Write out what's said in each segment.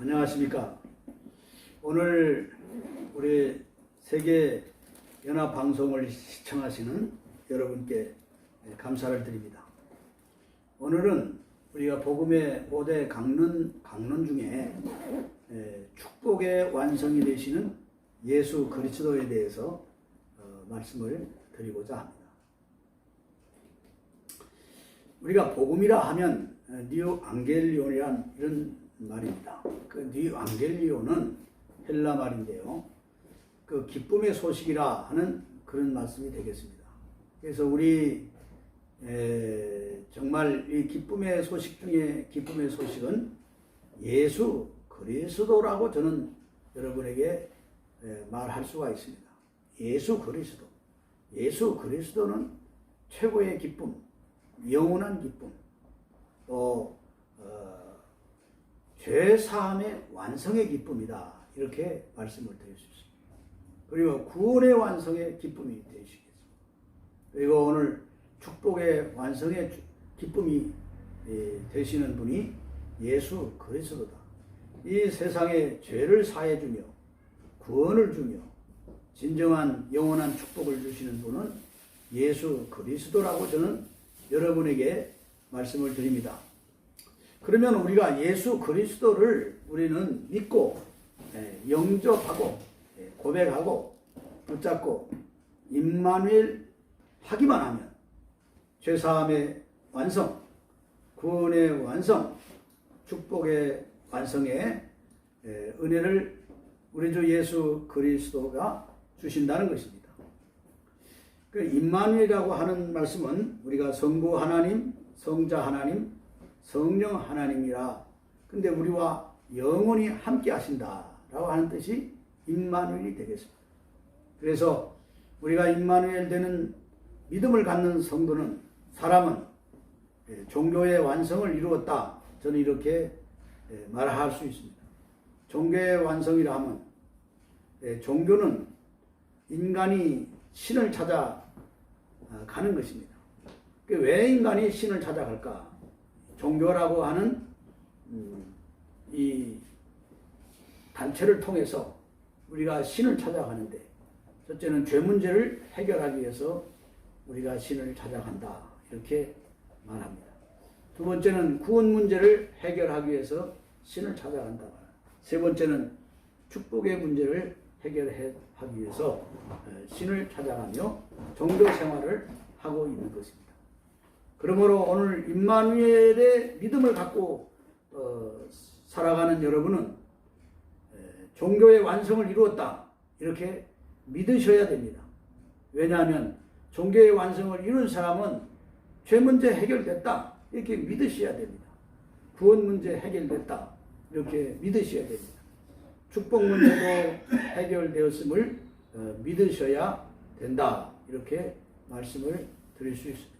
안녕하십니까. 오늘 우리 세계 연합 방송을 시청하시는 여러분께 감사를 드립니다. 오늘은 우리가 복음의 5대 강론, 강론 중에 에, 축복의 완성이 되시는 예수 그리스도에 대해서 어, 말씀을 드리고자 합니다. 우리가 복음이라 하면 어, 니오 앙겔리온이란 이런 말입니다. 그 니오 앙겔리온은 헬라 말인데요. 그 기쁨의 소식이라 하는 그런 말씀이 되겠습니다. 그래서 우리 에, 정말 이 기쁨의 소식 중에 기쁨의 소식은 예수 그리스도라고 저는 여러분에게 에, 말할 수가 있습니다. 예수 그리스도. 예수 그리스도는 최고의 기쁨, 영원한 기쁨, 또 어, 죄 사함의 완성의 기쁨이다. 이렇게 말씀을 드릴 수 있습니다. 그리고 구원의 완성의 기쁨이 되시겠습니다. 그리고 오늘 축복의 완성의 주- 기쁨이 예, 되시는 분이 예수 그리스도다. 이 세상에 죄를 사해 주며 구원을 주며 진정한 영원한 축복을 주시는 분은 예수 그리스도라고 저는 여러분에게 말씀을 드립니다. 그러면 우리가 예수 그리스도를 우리는 믿고 예, 영접하고 예, 고백하고 붙잡고 임마누엘 하기만 하면 죄사함의 완성, 구원의 완성, 축복의 완성의 예, 은혜를 우리 주 예수 그리스도가 주신다는 것입니다. 그 임마누엘이라고 하는 말씀은 우리가 성부 하나님, 성자 하나님, 성령 하나님이라. 근데 우리와 영원히 함께 하신다라고 하는 뜻이 임마누엘이 되겠습니다. 그래서 우리가 임마누엘 되는 믿음을 갖는 성도는 사람은 예, 종교의 완성을 이루었다. 저는 이렇게 예, 말할 수 있습니다. 종교의 완성이라 하면 예, 종교는 인간이 신을 찾아 아, 가는 것입니다. 그왜 인간이 신을 찾아갈까? 종교라고 하는 음, 이 단체를 통해서 우리가 신을 찾아가는데 첫째는 죄 문제를 해결하기 위해서 우리가 신을 찾아간다 이렇게 말합니다. 두 번째는 구원 문제를 해결하기 위해서 신을 찾아간다. 세 번째는 축복의 문제를 해결하기 위해서 어, 신을 찾아가며 종교 생활을 하고 있는 것입니다. 그러므로 오늘 임마누엘의 믿음을 갖고 어, 살아가는 여러분은 에, 종교의 완성을 이루었다 이렇게 믿으셔야 됩니다. 왜냐하면 종교의 완성을 이룬 사람은 죄 문제 해결됐다 이렇게 믿으셔야 됩니다. 구원 문제 해결됐다 이렇게 믿으셔야 됩니다. 축복 문제도 해결되었음을 어, 믿으셔야 된다 이렇게 말씀을 드릴 수 있습니다.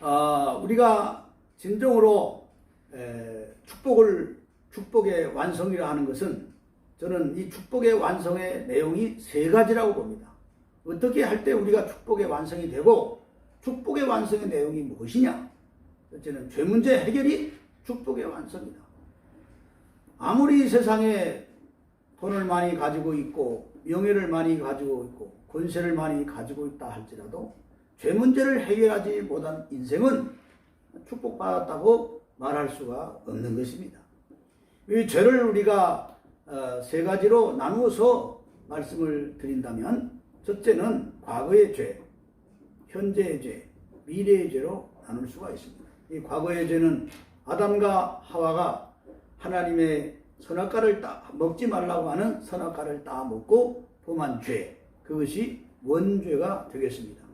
아, 우리가 진정으로 에, 축복을 축복의 완성이라 하는 것은 저는 이 축복의 완성의 내용이 세 가지라고 봅니다. 어떻게 할 때 우리가 축복의 완성이 되고 축복의 완성의 내용이 무엇이냐? 첫째는 죄 문제 해결이 축복의 완성이다. 아무리 세상에 돈을 많이 가지고 있고 명예를 많이 가지고 있고 권세를 많이 가지고 있다 할지라도 죄 문제를 해결하지 못한 인생은 축복받았다고 말할 수가 없는 것입니다. 이 죄를 우리가 어, 세 가지로 나누어서 말씀을 드린다면 첫째는 과거의 죄, 현재의 죄, 미래의 죄로 나눌 수가 있습니다. 이 과거의 죄는 아담과 하와가 하나님의 선악과를 따, 먹지 말라고 하는 선악과를 따 먹고 범한 죄, 그것이 원죄가 되겠습니다.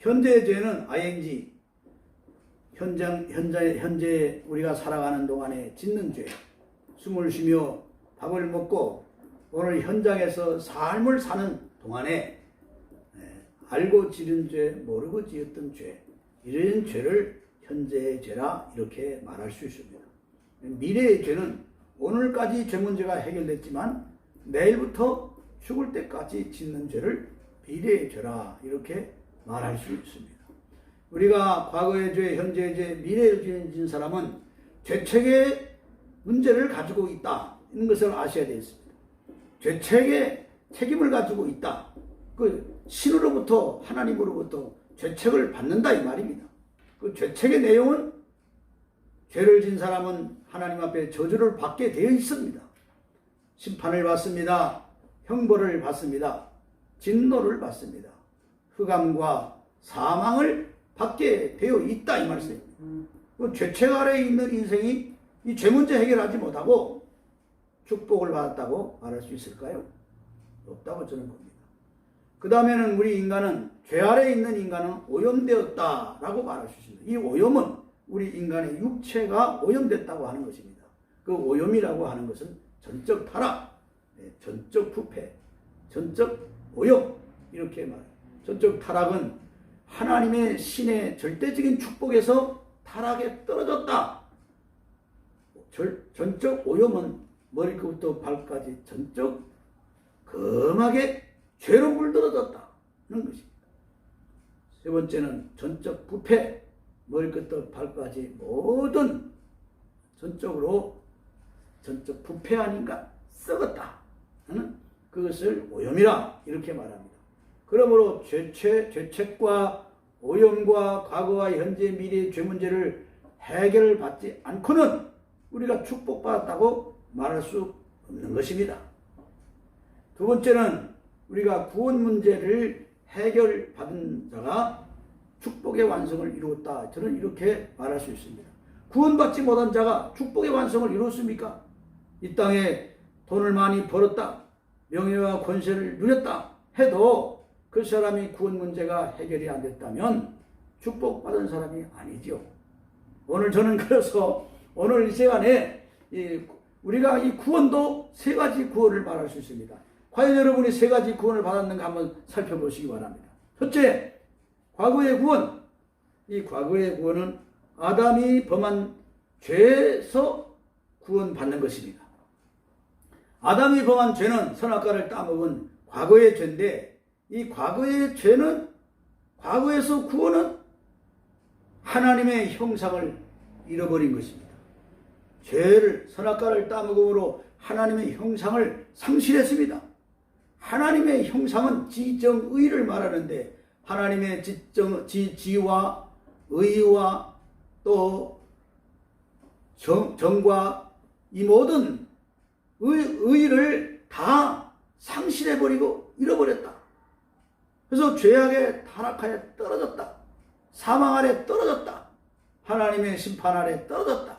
현재의 죄는 ing, 현장, 현재, 현재 우리가 살아가는 동안에 짓는 죄, 숨을 쉬며 밥을 먹고 오늘 현장에서 삶을 사는 동안에 예, 알고 지은 죄, 모르고 지었던 죄, 이런 죄를 현재의 죄라 이렇게 말할 수 있습니다. 미래의 죄는 오늘까지 죄 문제가 해결됐지만 내일부터 죽을 때까지 짓는 죄를 미래의 죄라 이렇게 말할 수 있습니다. 우리가 과거의 죄, 현재의 죄, 미래의 죄를 지은 사람은 죄책에 문제를 가지고 있다 는 것을 아셔야 되겠습니다. 죄책의 책임을 가지고 있다. 그 신으로부터 하나님으로부터 죄책을 받는다 이 말입니다. 그 죄책의 내용은 죄를 진 사람은 하나님 앞에 저주를 받게 되어 있습니다. 심판을 받습니다. 형벌을 받습니다. 진노를 받습니다. 흑암과 사망을 받게 되어 있다 이 말씀입니다. 그 죄책 아래에 있는 인생이 이 죄 문제 해결하지 못하고 축복을 받았다고 말할 수 있을까요? 없다고 저는 봅니다. 그 다음에는 우리 인간은 죄 아래에 있는 인간은 오염되었다라고 말할 수 있습니다. 이 오염은 우리 인간의 육체가 오염됐다고 하는 것입니다. 그 오염이라고 하는 것은 전적 타락, 네, 전적 부패, 전적 오염 이렇게 말해요. 전적 타락은 하나님의 신의 절대적인 축복에서 타락에 떨어졌다. 절, 전적 오염은 머리끝부터 발까지 전적 검하게 죄로 물들어졌다는 것입니다. 세 번째는 전적 부패, 머리끝부터 발까지 모든 전적으로 전적 부패한 인간 썩었다. 는 그것을 오염이라 이렇게 말합니다. 그러므로 죄책, 죄책과 오염과 과거와 현재 미래의 죄 문제를 해결을 받지 않고는 우리가 축복받았다고 말할 수 없는 것입니다. 두 번째는 우리가 구원 문제를 해결받은 자가 축복의 완성을 이루었다. 저는 이렇게 말할 수 있습니다. 구원받지 못한 자가 축복의 완성을 이루었습니까? 이 땅에 돈을 많이 벌었다. 명예와 권세를 누렸다. 해도 그 사람이 구원 문제가 해결이 안 됐다면 축복받은 사람이 아니죠. 오늘 저는 그래서 오늘 이 시간에 이 우리가 이 구원도 세 가지 구원을 말할 수 있습니다. 과연 여러분이 세 가지 구원을 받았는가 한번 살펴보시기 바랍니다. 첫째, 과거의 구원. 이 과거의 구원은 아담이 범한 죄에서 구원받는 것입니다. 아담이 범한 죄는 선악과를 따먹은 과거의 죄인데 이 과거의 죄는 과거에서 구원은 하나님의 형상을 잃어버린 것입니다. 죄를 선악과를 따먹음으로 하나님의 형상을 상실했습니다. 하나님의 형상은 지정의를 말하는데 하나님의 지정 지 지와 의와 또 정, 정과 이 모든 의, 의를 다 상실해버리고 잃어버렸다. 그래서 죄악에 타락하여 떨어졌다. 사망 아래 떨어졌다. 하나님의 심판 아래 떨어졌다.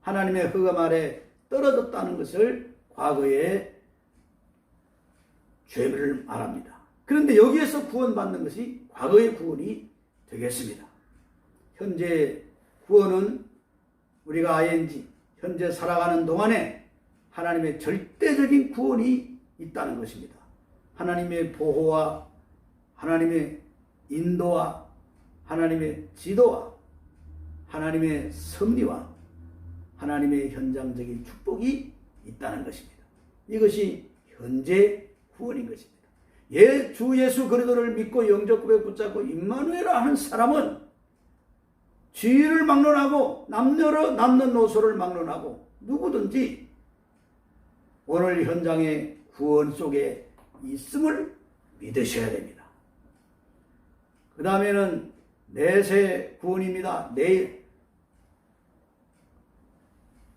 하나님의 흑암 아래 떨어졌다는 것을 과거에 죄를 말합니다. 그런데 여기에서 구원받는 것이 과거의 구원이 되겠습니다. 현재 구원은 우리가 ING, 현재 살아가는 동안에 하나님의 절대적인 구원이 있다는 것입니다. 하나님의 보호와 하나님의 인도와 하나님의 지도와 하나님의 섭리와 하나님의 현장적인 축복이 있다는 것입니다. 이것이 현재 구원인 것입니다. 예, 주 예수 그리스도를 믿고 영접 고백 붙잡고 임마누엘라 하는 사람은 지위를 막론하고 남녀로 남는 노소를 막론하고 누구든지 오늘 현장의 구원 속에 있음을 믿으셔야 됩니다. 그 다음에는 내세 구원입니다. 내,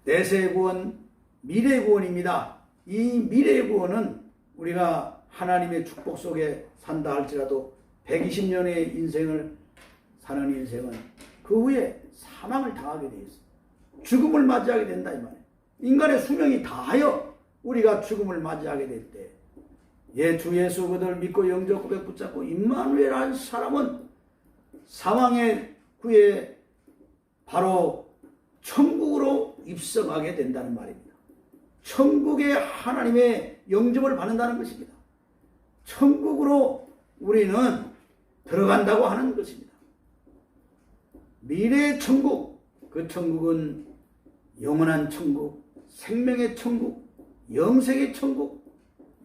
내세 구원, 미래 구원입니다. 이 미래 구원은 우리가 하나님의 축복 속에 산다 할지라도 120년의 인생을 사는 인생은 그 후에 사망을 당하게 되어 있습니다. 죽음을 맞이하게 된다 이 말이에요. 인간의 수명이 다하여 우리가 죽음을 맞이하게 될 때, 예, 주 예수 그들 믿고 영적 고백 붙잡고 임마누엘한 사람은 사망의 후에 바로 천국으로 입성하게 된다는 말입니다. 천국의 하나님의 영접을 받는다는 것입니다. 천국으로 우리는 들어간다고 하는 것입니다. 미래의 천국, 그 천국은 영원한 천국, 생명의 천국, 영생의 천국,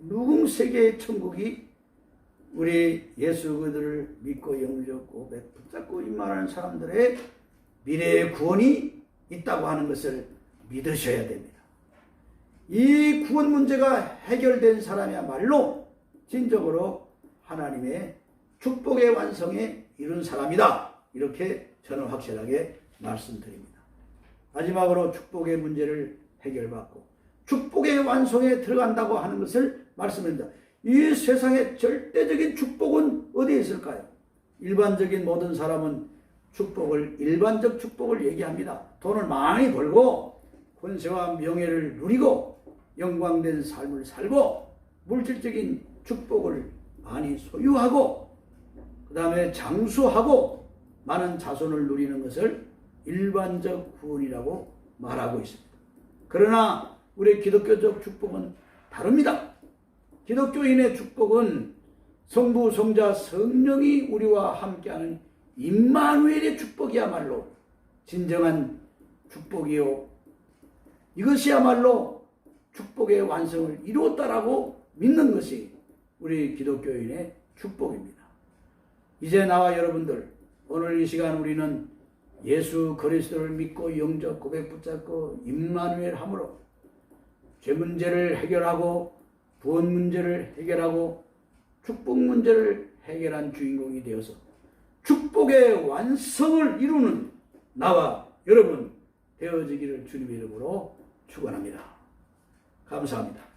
누궁 세계의 천국이 우리 예수 그들을 믿고 영접 고백 붙잡고 임만하는 사람들의 미래의 구원이 있다고 하는 것을 믿으셔야 됩니다. 이 구원 문제가 해결된 사람이야말로 진정으로 하나님의 축복의 완성에 이른 사람이다. 이렇게 저는 확실하게 말씀드립니다. 마지막으로 축복의 문제를 해결받고 축복의 완성에 들어간다고 하는 것을 말씀드립니다. 이 세상의 절대적인 축복은 어디에 있을까요? 일반적인 모든 사람은 축복을 일반적 축복을 얘기합니다. 돈을 많이 벌고 권세와 명예를 누리고 영광된 삶을 살고 물질적인 축복을 많이 소유하고 그 다음에 장수하고 많은 자손을 누리는 것을 일반적 구원이라고 말하고 있습니다. 그러나 우리 기독교적 축복은 다릅니다. 기독교인의 축복은 성부, 성자, 성령이 우리와 함께하는 임마누엘의 축복이야말로 진정한 축복이요. 이것이야말로 축복의 완성을 이루었다라고 믿는 것이 우리 기독교인의 축복입니다. 이제 나와 여러분들 오늘 이 시간 우리는 예수 그리스도를 믿고 영적 고백 붙잡고 임마누엘 함으로 죄 문제를 해결하고 구원 문제를 해결하고 축복 문제를 해결한 주인공이 되어서 축복의 완성을 이루는 나와 여러분 되어지기를 주님의 이름으로 축원합니다. 감사합니다.